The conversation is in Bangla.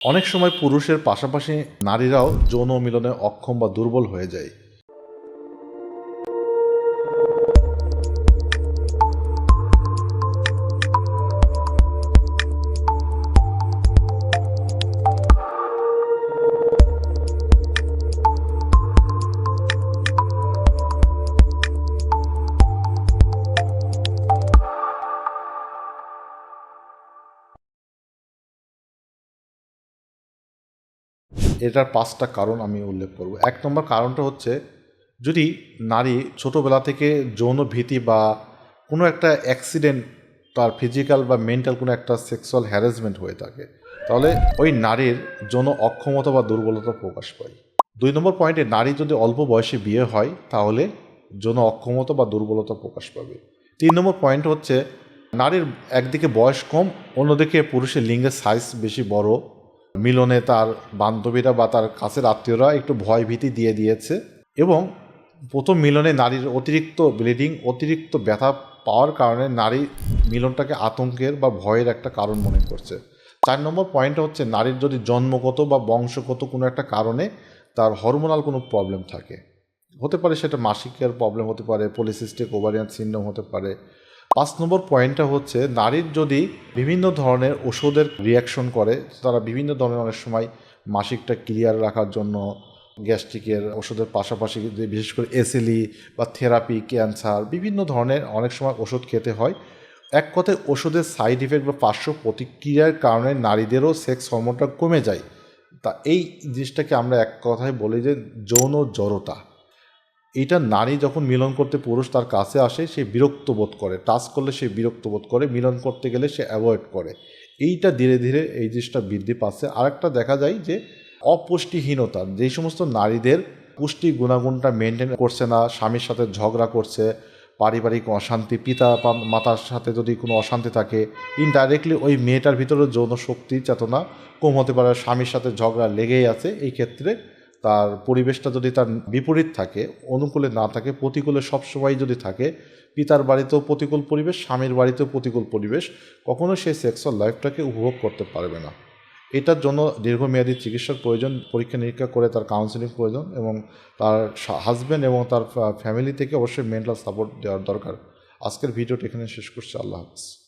অনেক সময় পুরুষের পাশাপাশি নারীরাও যৌন মিলনে অক্ষম বা দুর্বল হয়ে যায়। এটার পাঁচটা কারণ আমি উল্লেখ করব। এক নম্বর কারণটা হচ্ছে, যদি নারী ছোটোবেলা থেকে যৌন ভীতি বা কোনো একটা অ্যাক্সিডেন্ট তার ফিজিক্যাল বা মেন্টাল কোনো একটা সেক্সুয়াল হ্যারাসমেন্ট হয়ে থাকে, তাহলে ওই নারীর যৌন অক্ষমতা বা দুর্বলতা প্রকাশ পায়। দুই নম্বর পয়েন্টে নারী যদি অল্প বয়সে বিয়ে হয়, তাহলে যৌন অক্ষমতা বা দুর্বলতা প্রকাশ পাবে। তিন নম্বর পয়েন্ট হচ্ছে, নারীর একদিকে বয়স কম, অন্যদিকে পুরুষের লিঙ্গের সাইজ বেশি বড় মিলনে তার বান্ধবীরা বা তার কাছের আত্মীয়রা একটু ভয় ভীতি দিয়ে দিয়েছে এবং প্রথম মিলনে নারীর অতিরিক্ত ব্লিডিং, অতিরিক্ত ব্যথা পাওয়ার কারণে নারী মিলনটাকে আতঙ্কের বা ভয়ের একটা কারণ মনে করছে। চার নম্বর পয়েন্ট হচ্ছে নারীর যদি জন্মগত বা বংশগত কোনো একটা কারণে তার হরমোনাল কোনো প্রবলেম থাকে। হতে পারে সেটা মাসিকের প্রবলেম হতে পারে পলিসিস্টিক ওভারিয়ান সিন্ড্রোম হতে পারে পাঁচ নম্বর পয়েন্টটা হচ্ছে, নারীর যদি বিভিন্ন ধরনের ওষুধের রিয়াকশন করে, তারা বিভিন্ন ধরনের অনেক সময় মাসিকটা ক্লিয়ার রাখার জন্য গ্যাস্ট্রিকের ওষুধের পাশাপাশি বিশেষ করে এসএলই বা থেরাপি ক্যান্সার বিভিন্ন ধরনের অনেক সময় ওষুধ খেতে হয়। এক কথায় ওষুধের সাইড ইফেক্ট বা পার্শ্ব প্রতিক্রিয়ার কারণে নারীদেরও সেক্স হরমোনটা কমে যায়। তা এই জিনিসটাকে আমরা এক কথায় বলি যে যৌন জড়তা। এটা নারী যখন মিলন করতে পুরুষ তার কাছে আসে, সে বিরক্ত বোধ করে। টাচ করলে সে বিরক্ত বোধ করে, মিলন করতে গেলে সে অ্যাভয়েড করে। এইটা ধীরে ধীরে এই জিনিসটা বৃদ্ধি পাচ্ছে। আরেকটা দেখা যায় যে, অপুষ্টিহীনতা যেই সমস্ত নারীদের পুষ্টি গুণাগুণটা মেনটেন করছে না, স্বামীর সাথে ঝগড়া করছে, পারিবারিক অশান্তি, পিতা মাতার সাথে যদি কোনো অশান্তি থাকে ইনডাইরেক্টলি ওই মেয়েটার ভিতরে যৌন শক্তি, চেতনা কম হতে পারে, স্বামীর সাথে ঝগড়া লেগেই আছে। এই ক্ষেত্রে তার পরিবেশটা যদি তার বিপরীত থাকে, অনুকূলে না থাকে, প্রতিকূলে সবসময় যদি থাকে, পিতার বাড়িতেও প্রতিকূল পরিবেশ, স্বামীর বাড়িতেও প্রতিকূল পরিবেশ, কখনো সেই সেক্সুয়াল লাইফটাকে উপভোগ করতে পারবে না। এটার জন্য দীর্ঘমেয়াদী চিকিৎসার প্রয়োজন, পরীক্ষা নিরীক্ষা করে তার কাউন্সিলিং প্রয়োজন এবং তার হাজব্যান্ড এবং তার ফ্যামিলি থেকে অবশ্যই মেন্টাল সাপোর্ট দেওয়ার দরকার। আজকের ভিডিওটা এখানে শেষ করছি। আল্লাহ হাফিজ।